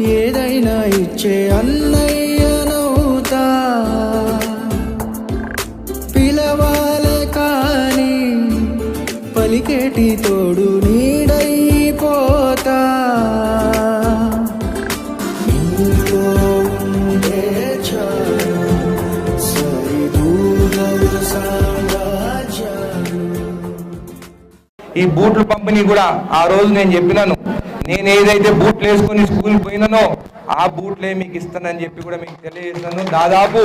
పిలిచే అన్నయ్యనవుతా పిలవాలే కానీ పలికేటి తోడు నీడైపోతా. ఈ బూట్ల పంపిణీ కూడా ఆ రోజు నేను చెప్పినాను. నేను ఏదైతే బూట్లు వేసుకొని స్కూల్కి పోయినానో ఆ బూట్లే మీకు ఇస్తానని చెప్పి కూడా మీకు తెలియజేస్తాను. దాదాపు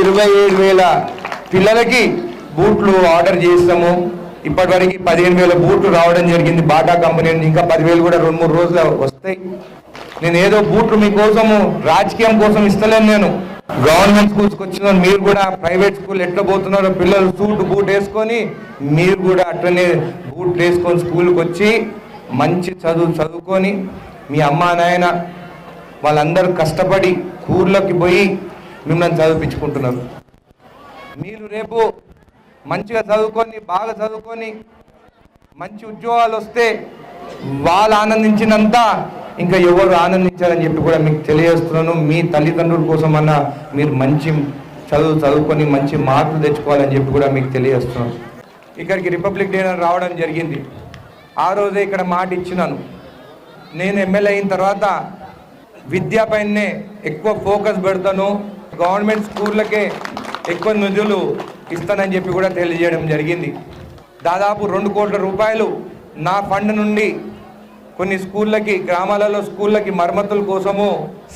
ఇరవై ఏడు వేల పిల్లలకి బూట్లు ఆర్డర్ చేస్తాము. ఇప్పటివరకు పదిహేను వేల బూట్లు రావడం జరిగింది బాటా కంపెనీ నుంచి. ఇంకా పదివేలు కూడా రెండు మూడు రోజులు వస్తాయి. నేను ఏదో బూట్లు మీకోసము రాజకీయం కోసం ఇస్తలేను నేను. గవర్నమెంట్ స్కూల్స్కి వచ్చిన మీరు కూడా ప్రైవేట్ స్కూల్ ఎట్లా పోతున్నారో పిల్లలు సూట్ బూట్ వేసుకొని మీరు కూడా అట్లనే బూట్లు వేసుకొని స్కూల్కి వచ్చి మంచి చదువు చదువుకొని మీ అమ్మా నాయన వాళ్ళందరూ కష్టపడి ఊర్లోకి పోయి మిమ్మల్ని చదివించుకుంటున్నారు మీరు రేపు మంచిగా చదువుకొని బాగా చదువుకొని మంచి ఉద్యోగాలు వస్తే వాళ్ళు ఆనందించినంత ఇంకా ఎవరు ఆనందించారని చెప్పి కూడా మీకు తెలియజేస్తున్నాను. మీ తల్లిదండ్రుల కోసం అన్న మీరు మంచి చదువు చదువుకొని మంచి మార్కులు తెచ్చుకోవాలని చెప్పి కూడా మీకు తెలియజేస్తున్నాను. ఇక్కడికి రిపబ్లిక్ డే రావడం జరిగింది. ఆ రోజే ఇక్కడ మాట ఇచ్చినాను. నేను ఎమ్మెల్యే అయిన తర్వాత విద్యపైనే ఎక్కువ ఫోకస్ పెడతాను. గవర్నమెంట్ స్కూళ్ళకే ఎక్కువ నిధులు ఇస్తానని చెప్పి కూడా తెలియజేయడం జరిగింది. దాదాపు రెండు కోట్ల రూపాయలు నా ఫండ్ నుండి కొన్ని స్కూళ్ళకి గ్రామాలలో స్కూళ్ళకి మరమ్మతుల కోసము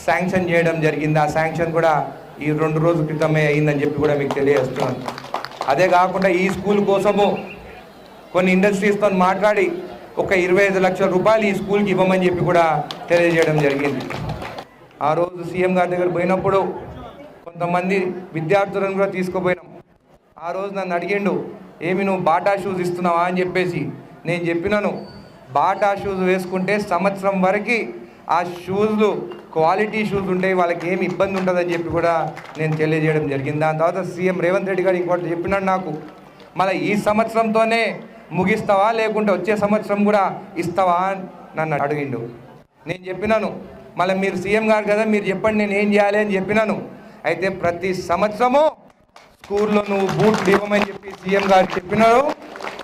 శాంక్షన్ చేయడం జరిగింది. ఆ శాంక్షన్ కూడా ఈ రెండు రోజుల క్రితమే అయిందని చెప్పి కూడా మీకు తెలియజేస్తున్నాను. అదే కాకుండా ఈ స్కూల్ కోసము కొన్ని ఇండస్ట్రీస్తో మాట్లాడి ఒక ఇరవై ఐదు లక్షల రూపాయలు ఈ స్కూల్కి ఇవ్వమని చెప్పి కూడా తెలియజేయడం జరిగింది. ఆ రోజు సీఎం గారి దగ్గర పోయినప్పుడు కొంతమంది విద్యార్థులను కూడా తీసుకుపోయినాం. ఆ రోజు నన్ను అడిగిండు ఏమి నువ్వు బాటా షూస్ ఇస్తున్నావా? అని చెప్పేసి నేను చెప్పినాను. బాటా షూస్ వేసుకుంటే సంవత్సరం వరకు ఆ షూస్లు క్వాలిటీ షూస్ ఉంటాయి వాళ్ళకి ఏమి ఇబ్బంది ఉంటుందని చెప్పి కూడా నేను తెలియజేయడం జరిగింది. దాని తర్వాత సీఎం రేవంత్ రెడ్డి గారు ఇంకోటి చెప్పినాడు నాకు. మళ్ళీ ఈ సంవత్సరంతోనే ముగిస్తావా? లేకుంటే వచ్చే సంవత్సరం కూడా ఇస్తావా? అని నన్ను అడిగిండు. నేను చెప్పినాను మళ్ళీ మీరు సీఎం గారు కదా మీరు చెప్పండి నేను ఏం చేయాలి అని చెప్పినాను. అయితే ప్రతి సంవత్సరము స్కూల్లో నువ్వు బూట్లు ఇవ్వమని చెప్పి సీఎం గారు చెప్పినారు.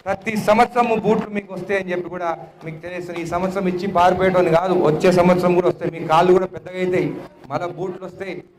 ప్రతి సంవత్సరము బూట్లు మీకు వస్తాయి అని చెప్పి కూడా మీకు తెలియస్తుంది ఈ సంవత్సరం ఇచ్చి పారిపోయేటోని కాదు. వచ్చే సంవత్సరం కూడా వస్తాయి. మీ కాళ్ళు కూడా పెద్దగా అవుతాయి. మళ్ళీ బూట్లు వస్తాయి.